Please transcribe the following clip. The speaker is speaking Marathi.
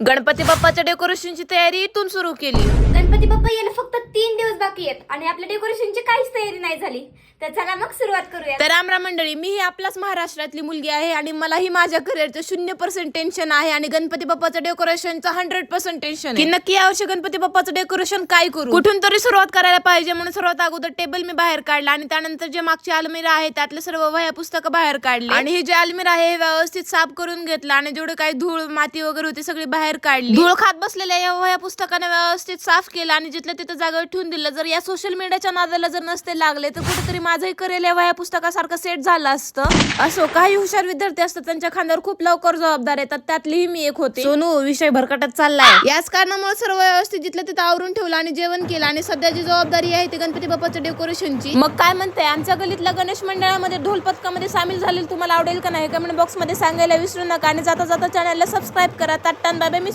गणपती बाप्पाच्या डेकोरेशनची तयारी इथून सुरू केली. गणपती बाप्पा यायला आहेत आणि आपल्या डेकोरेशनची काहीच तयारी नाही झाली. तर चला मग सुरुवात करूया तर रामराम मंडळी मी ही आपल्याच महाराष्ट्रातली मुलगी आहे आणि मलाही माझ्या करिअरचं शून्य पर्सेंट टेन्शन आहे आणि गणपती बाप्पाचं डेकोरेशनचं हंड्रेड पर्सेंट टेन्शन की नक्की यावर्षी गणपती बाप्पाचं डेकोरेशन काय करू? कुठून तरी सुरुवात करायला पाहिजे म्हणून सर्वात अगोदर टेबल मी बाहेर काढला आणि त्यानंतर जे मागची अलमीरा आहे त्यातले सर्व वह्या पुस्तकं बाहेर काढली. आणि ही जे अलमीरा आहे हे व्यवस्थित साफ करून घेतलं आणि जेवढे काही धूळ माती वगैरे होती सगळी बाहेर काढली. धूळ खात बसलेल्या या वह्या पुस्तकाने व्यवस्थित साफ केलं आणि जिथलं तिथं जागेवर ठेवून दिलं. जर या सोशल मीडियाच्या नादाला जर नसते लागले तर कुठेतरी माझंही करेल या पुस्तकासारखं सेट झालं असतं. असो काही हुशार विद्यार्थी असतात त्यांच्या खांद्यावर खूप लवकर जबाबदार येतात. त्यातलीही मी एक होते. सोनू विषय भरकटत चाललाय. याच कारणामुळे सर्व व्यवस्थित जिथलं तिथं आवरून ठेवलं आणि जेवण केलं आणि सध्या जी जबाबदारी आहे ती गणपती बाप्पाच्या डेकोरेशनची मग काय म्हणते? आमच्या गलीतल्या गणेश मंडळामध्ये ढोल पथकामध्ये सामील झालेलं तुम्हाला आवडेल का नाही? कमेंट बॉक्समध्ये सांगायला विसरू नका आणि जाता जाता चॅनलला सबस्क्राईब करा. ताट्टान बाबा मी